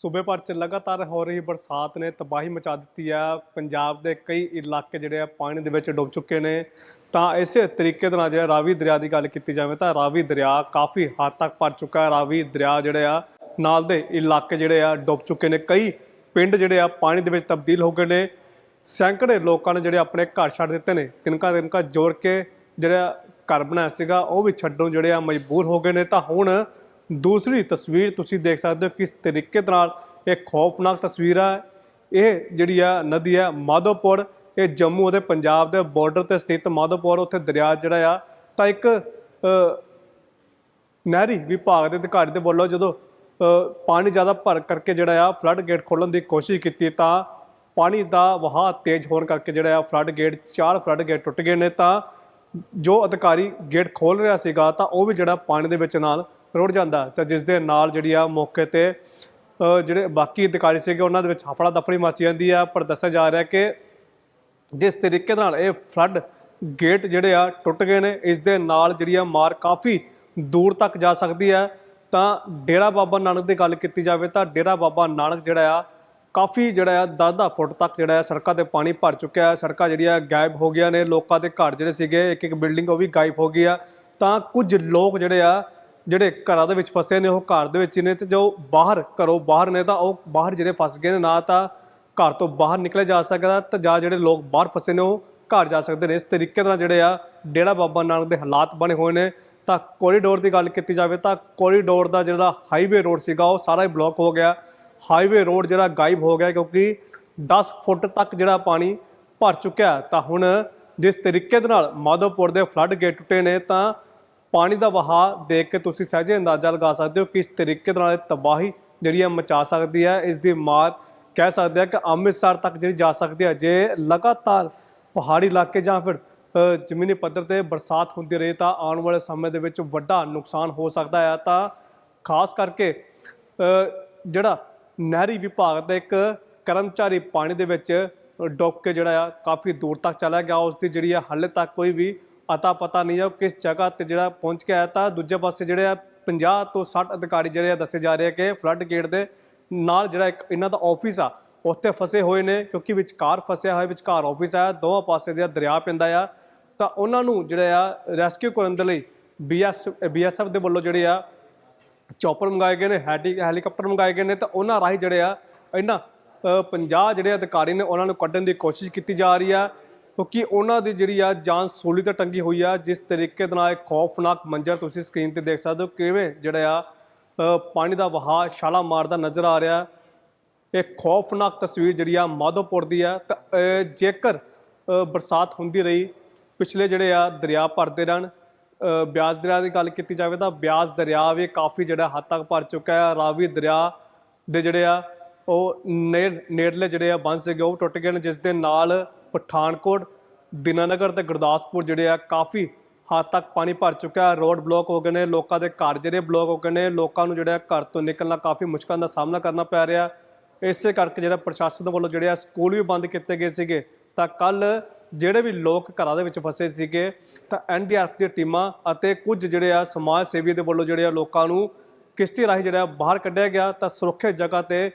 ਸੂਬੇ ਭਰ ਚ ਲਗਾਤਾਰ ਹੋ ਰਹੀ ਬਰਸਾਤ ਨੇ ਤਬਾਹੀ ਮਚਾ ਦਿੱਤੀ ਆ ਪੰਜਾਬ ਦੇ ਕਈ ਇਲਾਕੇ ਜਿਹੜੇ ਆ ਪਾਣੀ ਦੇ ਵਿੱਚ ਡੁੱਬ ਚੁੱਕੇ ਨੇ। ਤਾਂ ਇਸੇ ਤਰੀਕੇ ਦੇ ਨਾਲ ਜਿਹੜਾ ਰਾਵੀ ਦਰਿਆ ਦੀ ਗੱਲ ਕੀਤੀ ਜਾਵੇ ਤਾਂ ਰਾਵੀ ਦਰਿਆ ਕਾਫੀ ਹੱਦ ਤੱਕ ਭਰ ਚੁੱਕਾ ਹੈ। ਰਾਵੀ ਦਰਿਆ ਜਿਹੜੇ ਆ ਨਾਲ ਦੇ ਇਲਾਕੇ ਜਿਹੜੇ ਆ ਡੁੱਬ ਚੁੱਕੇ ਨੇ। ਕਈ ਪਿੰਡ ਜਿਹੜੇ ਆ ਪਾਣੀ ਦੇ ਵਿੱਚ ਤਬਦੀਲ ਹੋ ਗਏ ਨੇ। ਸੈਂਕੜੇ ਲੋਕਾਂ ਨੇ ਜਿਹੜੇ ਆਪਣੇ ਘਰ ਛੱਡ ਦਿੱਤੇ ਨੇ। ਕਿਨਕਾ ਕਿਨਕਾ ਜੋੜ ਕੇ ਜਿਹੜਾ ਘਰ ਬਣਾਇਆ ਸੀਗਾ ਉਹ ਵੀ ਛੱਡਣ ਜਿਹੜੇ ਆ ਮਜਬੂਰ ਹੋ ਗਏ ਨੇ। ਤਾਂ ਹੁਣ ਦੂਸਰੀ ਤਸਵੀਰ ਤੁਸੀਂ ਦੇਖ ਸਕਦੇ ਹੋ ਕਿਸ ਤਰੀਕੇ ਦੇ ਨਾਲ ਇਹ ਖੌਫਨਾਕ ਤਸਵੀਰ ਹੈ ਇਹ ਜਿਹੜੀ ਆ ਨਦੀ ਹੈ ਮਾਧੋਪੁਰ, ਇਹ ਜੰਮੂ ਅਤੇ ਪੰਜਾਬ ਦੇ ਬਾਰਡਰ ਤੇ ਸਥਿਤ ਮਾਧੋਪੁਰ, ਉੱਥੇ ਦਰਿਆ ਜਿਹੜਾ ਆ, ਤਾਂ ਇੱਕ ਨਹਿਰੀ ਵਿਭਾਗ ਦੇ ਅਧਿਕਾਰੀ ਦੇ ਵੱਲੋਂ ਜਦੋਂ ਪਾਣੀ ਜ਼ਿਆਦਾ ਭਰ ਕਰਕੇ ਜਿਹੜਾ ਆ ਫਲੱਡ ਗੇਟ ਖੋਲਣ ਦੀ ਕੋਸ਼ਿਸ਼ ਕੀਤੀ, ਤਾਂ ਪਾਣੀ ਦਾ ਵਹਾਅ ਤੇਜ਼ ਹੋਣ ਕਰਕੇ ਜਿਹੜਾ ਆ ਫਲੱਡ ਗੇਟ, ਚਾਰ ਫਲੱਡ ਗੇਟ ਟੁੱਟ ਗਏ ਨੇ। ਤਾਂ ਜੋ ਅਧਿਕਾਰੀ ਗੇਟ ਖੋਲ ਰਿਹਾ ਸੀਗਾ, ਤਾਂ ਉਹ ਵੀ ਜਿਹੜਾ ਪਾਣੀ ਦੇ ਵਿੱਚ ਨਾਲ ਰੁੜ ਜਾਂਦਾ ਤਾਂ ਜਿਸ ਦੇ ਨਾਲ ਜਿਹੜੀ ਆ ਮੌਕੇ ਤੇ ਜਿਹੜੇ ਬਾਕੀ ਅਧਿਕਾਰੀ ਸੀਗੇ, ਉਹਨਾਂ ਦੇ ਵਿੱਚ ਹਫੜਾ ਦਫੜੀ ਮਚ ਜਾਂਦੀ ਆ। ਪਰ ਦੱਸਿਆ ਜਾ ਰਿਹਾ ਕਿ ਜਿਸ ਤਰੀਕੇ ਨਾਲ ਇਹ ਫਲੱਡ ਗੇਟ ਜਿਹੜੇ ਆ ਟੁੱਟ ਗਏ ਨੇ ਇਸ ਦੇ ਨਾਲ ਜਿਹੜੀ ਆ ਮਾਰ ਕਾਫੀ ਦੂਰ ਤੱਕ ਜਾ ਸਕਦੀ ਹੈ। ਤਾਂ ਡੇਰਾ ਬਾਬਾ ਨਾਨਕ ਦੀ ਗੱਲ ਕੀਤੀ ਜਾਵੇ ਤਾਂ ਡੇਰਾ ਬਾਬਾ ਨਾਨਕ ਜਿਹੜਾ ਆ, ਕਾਫੀ ਜਿਹੜਾ ਆ 10-10 ਫੁੱਟ ਤੱਕ ਜਿਹੜਾ ਆ ਸੜਕਾਂ ਤੇ ਪਾਣੀ ਭਰ ਚੁੱਕਿਆ ਹੈ। ਸੜਕਾਂ ਜਿਹੜੀਆਂ ਗਾਇਬ ਹੋ ਗਈਆਂ ਨੇ, ਲੋਕਾਂ ਦੇ ਘਰ ਜਿਹੜੇ ਸੀਗੇ ਇੱਕ ਇੱਕ ਬਿਲਡਿੰਗ ਉਹ ਵੀ ਗਾਇਬ ਹੋ ਗਈ ਆ। ਤਾਂ ਕੁਝ ਲੋਕ ਜਿਹੜੇ ਆ ਜਿਹੜੇ ਘਰਾਂ ਦੇ ਵਿੱਚ ਫਸੇ ਨੇ, ਉਹ ਘਰ ਦੇ ਵਿੱਚ ਹੀ ਨੇ ਤੇ ਜੋ ਬਾਹਰ ਘਰੋਂ ਬਾਹਰ ਨੇ ਤਾਂ ਉਹ ਬਾਹਰ ਜਿਹੜੇ ਫਸ ਗਏ ਨੇ, ਨਾ ਤਾਂ ਘਰ ਤੋਂ ਬਾਹਰ ਨਿਕਲੇ ਜਾ ਸਕਦਾ ਤੇ ਜਾਂ ਜਿਹੜੇ ਲੋਕ ਬਾਹਰ ਫਸੇ ਨੇ, ਉਹ ਘਰ ਜਾ ਸਕਦੇ ਨੇ। ਇਸ ਤਰੀਕੇ ਨਾਲ ਜਿਹੜੇ ਆ, ਡੇਰਾ ਬਾਬਾ ਨਾਨਕ ਦੇ ਹਾਲਾਤ ਬਣੇ ਹੋਏ ਨੇ। ਤਾਂ ਕੋਰੀਡੋਰ ਦੀ ਗੱਲ ਕੀਤੀ ਜਾਵੇ ਤਾਂ ਕੋਰੀਡੋਰ ਦਾ ਜਿਹੜਾ ਹਾਈਵੇ ਰੋਡ ਸੀਗਾ, ਉਹ ਸਾਰਾ ਹੀ ਬਲੌਕ ਹੋ ਗਿਆ। ਹਾਈਵੇ ਰੋਡ ਜਿਹੜਾ ਗਾਇਬ ਹੋ ਗਿਆ ਕਿਉਂਕਿ 10 ਫੁੱਟ ਤੱਕ ਜਿਹੜਾ ਪਾਣੀ ਭਰ ਚੁੱਕਿਆ। ਤਾਂ ਹੁਣ ਜਿਸ ਤਰੀਕੇ ਦੇ ਨਾਲ ਮਾਧੋਪੁਰ ਦੇ ਫਲੱਡ ਗੇਟ ਟੁੱਟੇ ਨੇ, ਤਾਂ ਪਾਣੀ ਦਾ ਵਹਾਅ ਦੇਖ ਕੇ ਤੁਸੀਂ ਸਹਿਜੇ ਅੰਦਾਜ਼ਾ ਲਗਾ ਸਕਦੇ ਹੋ ਕਿਸ ਤਰੀਕੇ ਦੇ ਨਾਲ ਇਹ ਤਬਾਹੀ ਜਿਹੜੀ ਹੈ ਮਚਾ ਸਕਦੀ ਹੈ। ਇਸ ਦੀ ਮਾਰ ਕਹਿ ਸਕਦੇ ਆ ਕਿ ਅੰਮ੍ਰਿਤਸਰ ਤੱਕ ਜਿਹੜੀ ਜਾ ਸਕਦੀ ਹੈ। ਜੇ ਲਗਾਤਾਰ ਪਹਾੜੀ ਇਲਾਕੇ ਜਾਂ ਫਿਰ ਜ਼ਮੀਨੀ ਪੱਧਰ ਤੇ ਬਰਸਾਤ ਹੁੰਦੀ ਰਹੀ ਤਾਂ ਆਉਣ ਵਾਲੇ ਸਮੇਂ ਦੇ ਵਿੱਚ ਵੱਡਾ ਨੁਕਸਾਨ ਹੋ ਸਕਦਾ ਹੈ। ਤਾਂ ਖਾਸ ਕਰਕੇ ਜਿਹੜਾ ਨਹਿਰੀ ਵਿਭਾਗ ਦਾ ਇੱਕ ਕਰਮਚਾਰੀ ਪਾਣੀ ਦੇ ਵਿੱਚ ਡੁੱਬ ਕੇ ਜਿਹੜਾ ਆ, ਕਾਫੀ ਦੂਰ ਤੱਕ ਚਲਾ ਗਿਆ। ਉਸ ਦੀ ਜਿਹੜੀ ਆ ਹਾਲੇ ਤੱਕ ਕੋਈ ਵੀ ਅਤਾ ਪਤਾ ਨਹੀਂ ਆ ਉਹ ਕਿਸ ਜਗ੍ਹਾ ਤੇ ਜਿਹੜਾ ਪਹੁੰਚ ਕੇ ਆਇਆ ਤਾਂ ਦੂਜੇ ਪਾਸੇ ਜਿਹੜੇ ਆ 50 ਤੋਂ 60 ਅਧਿਕਾਰੀ ਜਿਹੜੇ ਆ ਦੱਸੇ ਜਾ ਰਹੇ ਆ ਕਿ ਫਲੱਡ ਗੇਟ ਦੇ ਨਾਲ ਜਿਹੜਾ ਇੱਕ ਇਹਨਾਂ ਦਾ ਆਫਿਸ ਆ ਉੱਥੇ ਫਸੇ ਹੋਏ ਨੇ ਕਿਉਂਕਿ ਵਿਚਕਾਰ ਫਸਿਆ ਹੋਇਆ ਵਿਚਕਾਰ ਆਫਿਸ ਆ ਦੋਵਾਂ ਪਾਸੇ ਜਿਹੜਾ ਦਰਿਆ ਪੈਂਦਾ ਆ ਤਾਂ ਉਹਨਾਂ ਨੂੰ ਜਿਹੜੇ ਆ ਰੈਸਕਿਊ ਕਰਨ ਦੇ ਲਈ ਬੀਐਸ ਬੀਐਸਐਫ ਦੇ ਵੱਲੋਂ ਜਿਹੜੇ ਆ ਚੌਪਰ ਮੰਗਾਏ ਗਏ ਨੇ ਹੈਡੀ ਹੈਲੀਕਾਪਟਰ ਮੰਗਾਏ ਗਏ ਨੇ ਤਾਂ ਉਹਨਾਂ ਰਾਹੀਂ ਜਿਹੜੇ ਆ ਇਹਨਾਂ ਅ, 50 ਜਿਹੜੇ ਅਧਿਕਾਰੀ ਨੇ ਉਹਨਾਂ ਨੂੰ ਕੱਢਣ ਦੀ ਕੋਸ਼ਿਸ਼ ਕੀਤੀ ਜਾ ਰਹੀ ਆ ਕਿਉਂਕਿ ਉਹਨਾਂ ਦੀ ਜਿਹੜੀ ਆ ਜਾਨ ਸੋਲੀ ਤੇ ਟੰਗੀ ਹੋਈ ਆ ਜਿਸ ਤਰੀਕੇ ਦੇ ਨਾਲ ਇਹ ਖੌਫਨਾਕ ਮੰਜ਼ਰ ਤੁਸੀਂ ਸਕਰੀਨ ਤੇ ਦੇਖ ਸਕਦੇ ਹੋ ਕਿਵੇਂ ਜਿਹੜਾ ਆ ਪਾਣੀ ਦਾ ਵਹਾਅ ਛਾਲਾ ਮਾਰਦਾ ਨਜ਼ਰ ਆ ਰਿਹਾ। ਇਹ ਖੌਫਨਾਕ ਤਸਵੀਰ ਜਿਹੜੀ ਆ ਮਾਧੋਪੁਰ ਦੀ ਆ ਤਾਂ ਜੇਕਰ ਬਰਸਾਤ ਹੁੰਦੀ ਰਹੀ ਪਿਛਲੇ ਜਿਹੜੇ ਆ ਦਰਿਆ ਭਰਦੇ ਰਹਿਣ ਅ, ਬਿਆਸ ਦਰਿਆ ਦੀ ਗੱਲ ਕੀਤੀ ਜਾਵੇ ਤਾਂ ਬਿਆਸ ਦਰਿਆ ਵੀ ਕਾਫੀ ਜਿਹੜਾ ਹੱਦ ਤੱਕ ਭਰ ਚੁੱਕਾ ਹੈ ਰਾਵੀ ਦਰਿਆ ਦੇ ਜਿਹੜੇ ਆ ਉਹ ਨੇੜ ਨੇੜਲੇ ਜਿਹੜੇ ਆ ਬੰਦ ਸੀਗੇ ਉਹ ਟੁੱਟ ਗਏ ਨੇ ਜਿਸ ਦੇ ਨਾਲ ਪਠਾਨਕੋਟ, ਦਿਨਾਨਗਰ ਤੇ ਗੁਰਦਾਸਪੁਰ ਜਿਹੜੇ ਆ ਕਾਫੀ ਹੱਦ ਤੱਕ ਪਾਣੀ ਭਰ ਚੁੱਕਾ ਹੈ। ਰੋਡ ਬਲੌਕ ਹੋ ਗਏ ਨੇ, ਲੋਕਾਂ ਦੇ ਘਰ ਜਿਹੜੇ ਬਲੌਕ ਹੋ ਗਏ ਨੇ, ਲੋਕਾਂ ਨੂੰ ਜਿਹੜਾ ਘਰ ਤੋਂ ਨਿਕਲਣਾ ਕਾਫੀ ਮੁਸ਼ਕਲਾਂ ਦਾ ਸਾਹਮਣਾ ਕਰਨਾ ਪੈ ਰਿਹਾ ਇਸੇ ਕਰਕੇ ਜਿਹੜਾ ਪ੍ਰਸ਼ਾਸਨ ਦੇ ਵੱਲੋਂ ਜਿਹੜੇ ਆ ਸਕੂਲ ਵੀ ਬੰਦ ਕੀਤੇ ਗਏ ਸੀਗੇ। ਤਾਂ ਕੱਲ ਜਿਹੜੇ ਵੀ ਲੋਕ ਘਰਾਂ ਦੇ ਵਿੱਚ ਫਸੇ ਸੀਗੇ, ਤਾਂ ਐਨਡੀਆਰਐਫ ਦੀਆਂ ਟੀਮਾਂ ਅਤੇ ਕੁਝ ਜਿਹੜੇ ਆ ਸਮਾਜ ਸੇਵੀ ਦੇ ਵੱਲੋਂ ਜਿਹੜੇ ਆ ਲੋਕਾਂ ਨੂੰ ਕਿਸ਼ਤੀ ਰਾਹੀਂ ਜਿਹੜਾ ਬਾਹਰ ਕੱਢਿਆ ਗਿਆ। ਤਾਂ ਸੁਰੱਖਿਅਤ ਜਗ੍ਹਾ ਤੇ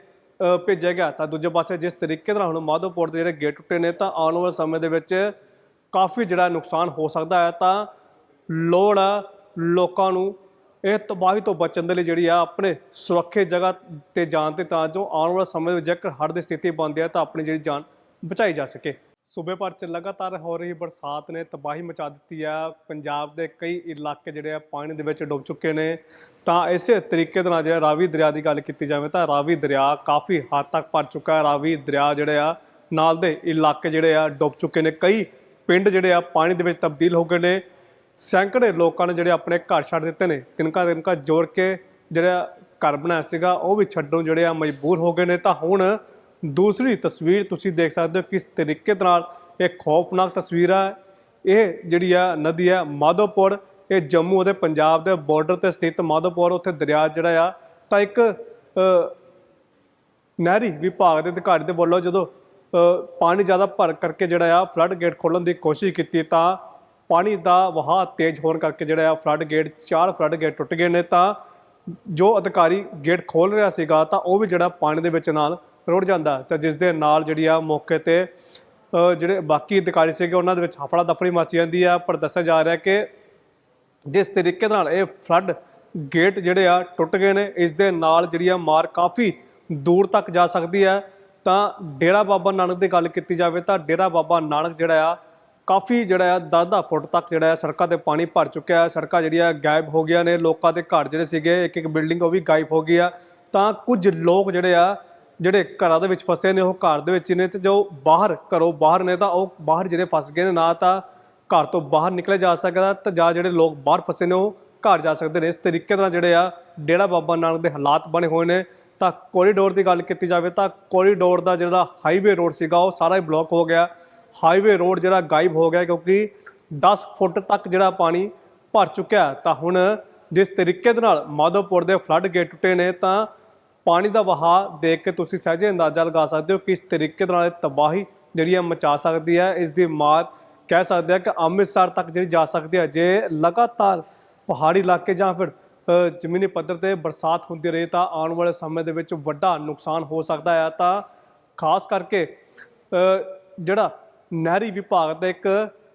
ਭੇਜਿਆ ਗਿਆ। ਤਾਂ ਦੂਜੇ ਪਾਸੇ ਜਿਸ ਤਰੀਕੇ ਨਾਲ ਹੁਣ ਮਾਧੋਪੁਰ ਦੇ ਜਿਹੜੇ ਗੇਟ ਟੁੱਟੇ ਨੇ, ਤਾਂ ਆਉਣ ਵਾਲੇ ਸਮੇਂ ਦੇ ਵਿੱਚ ਕਾਫੀ ਜਿਹੜਾ ਨੁਕਸਾਨ ਹੋ ਸਕਦਾ ਹੈ। ਤਾਂ ਲੋੜ ਆ ਲੋਕਾਂ ਨੂੰ ਇਹ ਤਬਾਹੀ ਤੋਂ ਬਚਣ ਦੇ ਲਈ ਜਿਹੜੀ ਆ ਆਪਣੇ ਸੁਰੱਖਿਅਤ ਜਗ੍ਹਾ ਤੇ ਜਾਣ ਤੇ, ਤਾਂ ਜੋ ਆਉਣ ਵਾਲੇ ਸਮੇਂ ਵਿੱਚ ਜੇਕਰ ਹੜ੍ਹ ਦੀ ਸਥਿਤੀ ਬਣਦੀ ਹੈ, ਤਾਂ ਆਪਣੀ ਜਿਹੜੀ ਜਾਨ ਬਚਾਈ ਜਾ ਸਕੇ। ਸੂਬੇ ਭਰ ਚ ਲਗਾਤਾਰ ਹੋ ਰਹੀ ਬਰਸਾਤ ਨੇ ਤਬਾਹੀ ਮਚਾ ਦਿੱਤੀ ਆ ਪੰਜਾਬ ਦੇ ਕਈ ਇਲਾਕੇ ਜਿਹੜੇ ਆ, ਪਾਣੀ ਦੇ ਵਿੱਚ ਡੁੱਬ ਚੁੱਕੇ ਨੇ। ਤਾਂ ਇਸੇ ਤਰੀਕੇ ਦੇ ਨਾਲ ਜਿਹੜਾ ਰਾਵੀ ਦਰਿਆ ਦੀ ਗੱਲ ਕੀਤੀ ਜਾਵੇ ਤਾਂ ਰਾਵੀ ਦਰਿਆ ਕਾਫੀ ਹੱਦ ਤੱਕ ਭਰ ਚੁੱਕਾ ਹੈ। ਰਾਵੀ ਦਰਿਆ ਜਿਹੜੇ ਆ, ਨਾਲ ਦੇ ਇਲਾਕੇ ਜਿਹੜੇ ਆ, ਡੁੱਬ ਚੁੱਕੇ ਨੇ। ਕਈ ਪਿੰਡ ਜਿਹੜੇ ਆ, ਪਾਣੀ ਦੇ ਵਿੱਚ ਤਬਦੀਲ ਹੋ ਗਏ ਨੇ। ਸੈਂਕੜੇ ਲੋਕਾਂ ਨੇ ਜਿਹੜੇ ਆਪਣੇ ਘਰ ਛੱਡ ਦਿੱਤੇ ਨੇ। ਕਿਨਕਾ ਕਿਨਕਾ ਜੋੜ ਕੇ ਜਿਹੜਾ ਘਰ ਬਣਾਇਆ ਸੀਗਾ, ਉਹ ਵੀ ਛੱਡਣ ਜਿਹੜੇ ਆ ਮਜਬੂਰ ਹੋ ਗਏ ਨੇ। ਤਾਂ ਹੁਣ ਦੂਸਰੀ ਤਸਵੀਰ ਤੁਸੀਂ ਦੇਖ ਸਕਦੇ ਹੋ ਕਿਸ ਤਰੀਕੇ ਦੇ ਨਾਲ ਇਹ ਖੌਫਨਾਕ ਤਸਵੀਰ ਆ। ਇਹ ਜਿਹੜੀ ਆ ਨਦੀ ਆ ਮਾਧੋਪੁਰ, ਇਹ ਜੰਮੂ ਅਤੇ ਪੰਜਾਬ ਦੇ ਬਾਰਡਰ ਤੇ ਸਥਿਤ ਮਾਧੋਪੁਰ, ਉੱਥੇ ਦਰਿਆ ਜਿਹੜਾ ਆ, ਤਾਂ ਇੱਕ ਨਹਿਰੀ ਵਿਭਾਗ ਦੇ ਅਧਿਕਾਰੀ ਦੇ ਵੱਲੋਂ ਜਦੋਂ ਪਾਣੀ ਜ਼ਿਆਦਾ ਭਰ ਕਰਕੇ ਜਿਹੜਾ ਆ ਫਲੱਡ ਗੇਟ ਖੋਲਣ ਦੀ ਕੋਸ਼ਿਸ਼ ਕੀਤੀ, ਤਾਂ ਪਾਣੀ ਦਾ ਵਹਾਅ ਤੇਜ਼ ਹੋਣ ਕਰਕੇ ਜਿਹੜਾ ਆ ਫਲੱਡ ਗੇਟ ਚਾਰ ਫਲੱਡ ਗੇਟ ਟੁੱਟ ਗਏ ਨੇ। ਤਾਂ ਜੋ ਅਧਿਕਾਰੀ ਗੇਟ ਖੋਲ ਰਿਹਾ ਸੀਗਾ, ਤਾਂ ਉਹ ਵੀ ਜਿਹੜਾ ਪਾਣੀ ਦੇ ਵਿੱਚ ਨਾਲ ਰੁੜ ਜਾਂਦਾ। ਤਾਂ ਜਿਸ ਦੇ ਨਾਲ ਜਿਹੜੀ ਆ ਮੌਕੇ ਤੇ ਜਿਹੜੇ ਬਾਕੀ ਅਧਿਕਾਰੀ ਸੀਗੇ, ਉਹਨਾਂ ਦੇ ਵਿੱਚ ਹਫੜਾ ਦਫੜੀ ਮਚ ਜਾਂਦੀ ਆ। ਪਰ ਦੱਸਿਆ ਜਾ ਰਿਹਾ ਕਿ ਜਿਸ ਤਰੀਕੇ ਨਾਲ ਇਹ ਫਲੱਡ ਗੇਟ ਜਿਹੜੇ ਆ ਟੁੱਟ ਗਏ ਨੇ ਇਸ ਦੇ ਨਾਲ ਜਿਹੜੀ ਆ ਮਾਰ ਕਾਫੀ ਦੂਰ ਤੱਕ ਜਾ ਸਕਦੀ ਹੈ ਤਾਂ ਡੇਰਾ ਬਾਬਾ ਨਾਨਕ ਦੀ ਗੱਲ ਕੀਤੀ ਜਾਵੇ ਤਾਂ ਡੇਰਾ ਬਾਬਾ ਨਾਨਕ ਜਿਹੜਾ ਆ, ਕਾਫੀ ਜਿਹੜਾ ਆ 10-10 ਫੁੱਟ ਤੱਕ ਜਿਹੜਾ ਆ ਸੜਕਾਂ ਤੇ ਪਾਣੀ ਭਰ ਚੁੱਕਿਆ ਹੈ। ਸੜਕਾਂ ਜਿਹੜੀਆਂ ਗਾਇਬ ਹੋ ਗਈਆਂ ਨੇ। ਲੋਕਾਂ ਦੇ ਘਰ ਜਿਹੜੇ ਸੀਗੇ ਇੱਕ ਇੱਕ ਬਿਲਡਿੰਗ ਉਹ ਵੀ ਗਾਇਬ ਹੋ ਗਈ ਆ। ਤਾਂ ਕੁਝ ਲੋਕ ਜਿਹੜੇ ਆ ਜਿਹੜੇ ਘਰਾਂ ਦੇ ਵਿੱਚ ਫਸੇ ਨੇ, ਉਹ ਘਰ ਦੇ ਵਿੱਚ ਹੀ ਨੇ ਤੇ ਜੋ ਬਾਹਰ ਘਰੋਂ ਬਾਹਰ ਨੇ ਤਾਂ ਉਹ ਬਾਹਰ ਜਿਹੜੇ ਫਸ ਗਏ ਨੇ, ਨਾ ਤਾਂ ਘਰ ਤੋਂ ਬਾਹਰ ਨਿਕਲੇ ਜਾ ਸਕਦਾ ਤੇ ਜਾਂ ਜਿਹੜੇ ਲੋਕ ਬਾਹਰ ਫਸੇ ਨੇ, ਉਹ ਘਰ ਜਾ ਸਕਦੇ ਨੇ। ਇਸ ਤਰੀਕੇ ਨਾਲ ਜਿਹੜੇ ਆ, ਡੇਰਾ ਬਾਬਾ ਨਾਨਕ ਦੇ ਹਾਲਾਤ ਬਣੇ ਹੋਏ ਨੇ। ਤਾਂ ਕੋਰੀਡੋਰ ਦੀ ਗੱਲ ਕੀਤੀ ਜਾਵੇ ਤਾਂ ਕੋਰੀਡੋਰ ਦਾ ਜਿਹੜਾ ਹਾਈਵੇ ਰੋਡ ਸੀਗਾ, ਉਹ ਸਾਰਾ ਹੀ ਬਲੌਕ ਹੋ ਗਿਆ। ਹਾਈਵੇ ਰੋਡ ਜਿਹੜਾ ਗਾਇਬ ਹੋ ਗਿਆ ਕਿਉਂਕਿ 10 ਫੁੱਟ ਤੱਕ ਜਿਹੜਾ ਪਾਣੀ ਭਰ ਚੁੱਕਿਆ ਤਾਂ ਹੁਣ ਜਿਸ ਤਰੀਕੇ ਦੇ ਨਾਲ ਮਾਧੋਪੁਰ ਦੇ ਫਲੱਡ ਗੇਟ ਟੁੱਟੇ ਨੇ, ਤਾਂ ਪਾਣੀ ਦਾ ਵਹਾਅ ਦੇਖ ਕੇ ਤੁਸੀਂ ਸਹਿਜੇ ਅੰਦਾਜ਼ਾ ਲਗਾ ਸਕਦੇ ਹੋ ਕਿਸ ਤਰੀਕੇ ਦੇ ਨਾਲ ਇਹ ਤਬਾਹੀ ਜਿਹੜੀ ਹੈ ਮਚਾ ਸਕਦੀ ਹੈ। ਇਸ ਦੀ ਮਾਰ ਕਹਿ ਸਕਦੇ ਆ ਕਿ ਅੰਮ੍ਰਿਤਸਰ ਤੱਕ ਜਿਹੜੀ ਜਾ ਸਕਦੀ ਹੈ। ਜੇ ਲਗਾਤਾਰ ਪਹਾੜੀ ਇਲਾਕੇ ਜਾਂ ਫਿਰ ਜ਼ਮੀਨੀ ਪੱਧਰ ਤੇ ਬਰਸਾਤ ਹੁੰਦੀ ਰਹੀ ਤਾਂ ਆਉਣ ਵਾਲੇ ਸਮੇਂ ਦੇ ਵਿੱਚ ਵੱਡਾ ਨੁਕਸਾਨ ਹੋ ਸਕਦਾ ਹੈ। ਤਾਂ ਖਾਸ ਕਰਕੇ ਜਿਹੜਾ ਨਹਿਰੀ ਵਿਭਾਗ ਦਾ ਇੱਕ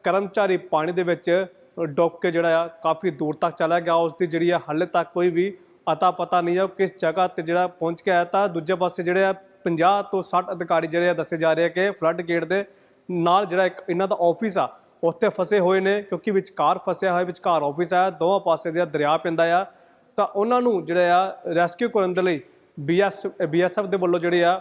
ਕਰਮਚਾਰੀ ਪਾਣੀ ਦੇ ਵਿੱਚ ਡੁੱਬ ਕੇ ਜਿਹੜਾ ਆ, ਕਾਫੀ ਦੂਰ ਤੱਕ ਚਲਾ ਗਿਆ। ਉਸ ਦੀ ਜਿਹੜੀ ਆ ਹਾਲੇ ਤੱਕ ਕੋਈ ਵੀ ਅਤਾ ਪਤਾ ਨਹੀਂ ਆ ਉਹ ਕਿਸ ਜਗ੍ਹਾ ਤੇ ਜਿਹੜਾ ਪਹੁੰਚ ਗਿਆ ਹੈ ਤਾਂ ਦੂਜੇ ਪਾਸੇ ਜਿਹੜੇ ਆ 50 ਤੋਂ 60 ਅਧਿਕਾਰੀ ਜਿਹੜੇ ਆ ਦੱਸੇ ਜਾ ਰਹੇ ਆ ਕਿ ਫਲੱਡ ਗੇਟ ਦੇ ਨਾਲ ਜਿਹੜਾ ਇੱਕ ਇਹਨਾਂ ਦਾ ਆਫਿਸ ਆ ਉੱਥੇ ਫਸੇ ਹੋਏ ਨੇ ਕਿਉਂਕਿ ਵਿਚਕਾਰ ਫਸਿਆ ਹੋਇਆ ਵਿਚਕਾਰ ਆਫਿਸ ਆ ਦੋਵਾਂ ਪਾਸੇ ਜਿਹੜਾ ਦਰਿਆ ਪੈਂਦਾ ਆ ਤਾਂ ਉਹਨਾਂ ਨੂੰ ਜਿਹੜਾ ਆ ਰੈਸਕਿਊ ਕਰਨ ਦੇ ਲਈ ਬੀਐਸ ਬੀਐਸਐਫ ਦੇ ਵੱਲੋਂ ਜਿਹੜੇ ਆ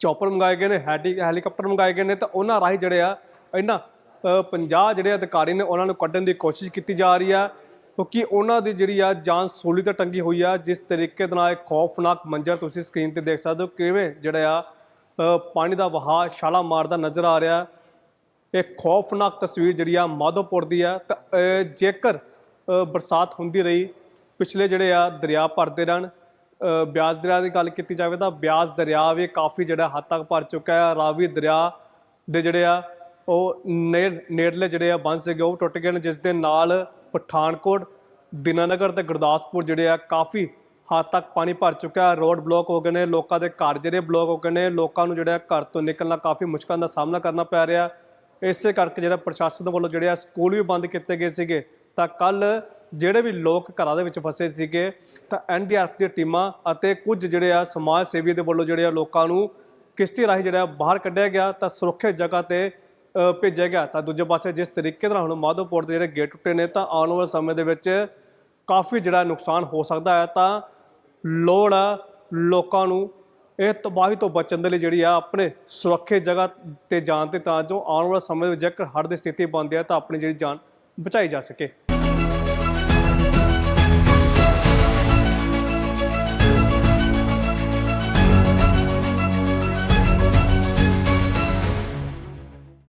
ਚੌਪਰ ਮੰਗਾਏ ਗਏ ਨੇ ਹੈਡੀ ਹੈਲੀਕਾਪਟਰ ਮੰਗਾਏ ਗਏ ਨੇ ਤਾਂ ਉਹਨਾਂ ਰਾਹੀਂ ਜਿਹੜੇ ਆ ਇਹਨਾਂ ਅ, 50 ਜਿਹੜੇ ਅਧਿਕਾਰੀ ਨੇ ਉਹਨਾਂ ਨੂੰ ਕੱਢਣ ਦੀ ਕੋਸ਼ਿਸ਼ ਕੀਤੀ ਜਾ ਰਹੀ ਆ ਕਿਉਂਕਿ ਉਹਨਾਂ ਦੀ ਜਿਹੜੀ ਆ ਜਾਨ ਸੂਲੀ ਤੇ ਟੰਗੀ ਹੋਈ ਆ ਜਿਸ ਤਰੀਕੇ ਦੇ ਨਾਲ ਇਹ ਖੌਫਨਾਕ ਮੰਜ਼ਰ ਤੁਸੀਂ ਸਕਰੀਨ ਤੇ ਦੇਖ ਸਕਦੇ ਹੋ ਕਿਵੇਂ ਜਿਹੜਾ ਆ ਪਾਣੀ ਦਾ ਵਹਾਅ ਛਾਲਾ ਮਾਰਦਾ ਨਜ਼ਰ ਆ ਰਿਹਾ। ਇਹ ਖੌਫਨਾਕ ਤਸਵੀਰ ਜਿਹੜੀ ਆ ਮਾਧੋਪੁਰ ਦੀ ਆ ਤਾਂ ਜੇਕਰ ਬਰਸਾਤ ਹੁੰਦੀ ਰਹੀ ਪਿਛਲੇ ਜਿਹੜੇ ਆ ਦਰਿਆ ਭਰਦੇ ਰਹਿਣ ਅ, ਬਿਆਸ ਦਰਿਆ ਦੀ ਗੱਲ ਕੀਤੀ ਜਾਵੇ ਤਾਂ ਬਿਆਸ ਦਰਿਆ ਵੀ ਕਾਫੀ ਜਿਹੜਾ ਹੱਦ ਤੱਕ ਭਰ ਚੁੱਕਾ ਹੈ ਰਾਵੀ ਦਰਿਆ ਦੇ ਜਿਹੜੇ ਆ ਉਹ ਨੇੜ ਨੇੜਲੇ ਜਿਹੜੇ ਆ ਬੰਦ ਸੀਗੇ ਉਹ ਟੁੱਟ ਗਏ ਨੇ ਜਿਸ ਦੇ ਨਾਲ ਪਠਾਨਕੋਟ, ਦਿਨਾਨਗਰ ਤੇ ਗੁਰਦਾਸਪੁਰ ਜਿਹੜੇ ਆ ਕਾਫੀ ਹੱਦ ਤੱਕ ਪਾਣੀ ਭਰ ਚੁੱਕਿਆ। ਹੈ ਰੋਡ ਬਲੌਕ ਹੋ ਗਏ ਨੇ, ਲੋਕਾਂ ਦੇ ਘਰ ਜਿਹੜੇ ਬਲੌਕ ਹੋ ਗਏ ਨੇ, ਲੋਕਾਂ ਨੂੰ ਜਿਹੜਾ ਘਰ ਤੋਂ ਨਿਕਲਣਾ ਕਾਫੀ ਮੁਸ਼ਕਲਾਂ ਦਾ ਸਾਹਮਣਾ ਕਰਨਾ ਪੈ ਰਿਹਾ। ਇਸੇ ਕਰਕੇ ਜਿਹੜਾ ਪ੍ਰਸ਼ਾਸਨ ਵੱਲੋਂ ਜਿਹੜੇ ਆ ਸਕੂਲ ਵੀ ਬੰਦ ਕੀਤੇ ਗਏ ਸੀਗੇ। ਤਾਂ ਕੱਲ ਜਿਹੜੇ ਵੀ ਲੋਕ ਘਰਾਂ ਦੇ ਵਿੱਚ ਫਸੇ ਸੀਗੇ, ਤਾਂ ਐਨਡੀਆਰਐਫ ਦੀਆਂ ਟੀਮਾਂ ਅਤੇ ਕੁਝ ਜਿਹੜੇ ਆ ਸਮਾਜ ਸੇਵੀ ਦੇ ਵੱਲੋਂ ਜਿਹੜੇ ਆ ਲੋਕਾਂ ਨੂੰ ਕਿਸ਼ਤੀ ਰਾਹੀਂ ਜਿਹੜਾ ਬਾਹਰ ਕੱਢਿਆ ਗਿਆ। ਤਾਂ ਸੁਰੱਖਿਅਤ ਜਗ੍ਹਾ ਤੇ ਭੇਜਿਆ ਗਿਆ। ਤਾਂ ਦੂਜੇ ਪਾਸੇ ਜਿਸ ਤਰੀਕੇ ਨਾਲ ਹੁਣ ਮਾਧੋਪੁਰ ਦੇ ਜਿਹੜੇ ਗੇਟ ਟੁੱਟੇ ਨੇ, ਤਾਂ ਆਉਣ ਵਾਲੇ ਸਮੇਂ ਦੇ ਵਿੱਚ ਕਾਫੀ ਜਿਹੜਾ ਨੁਕਸਾਨ ਹੋ ਸਕਦਾ ਹੈ। ਤਾਂ ਲੋੜ ਆ ਲੋਕਾਂ ਨੂੰ ਇਹ ਤਬਾਹੀ ਤੋਂ ਬਚਣ ਦੇ ਲਈ ਜਿਹੜੀ ਆ ਆਪਣੇ ਸੁਰੱਖਿਅਤ ਜਗ੍ਹਾ ਤੇ ਜਾਣ ਤੇ ਤਾਂ ਜੋ ਆਉਣ ਵਾਲੇ ਸਮੇਂ ਵਿੱਚ ਜੇਕਰ ਹੜ੍ਹ ਦੀ ਸਥਿਤੀ ਬਣਦੀ ਹੈ, ਤਾਂ ਆਪਣੀ ਜਿਹੜੀ ਜਾਨ ਬਚਾਈ ਜਾ ਸਕੇ।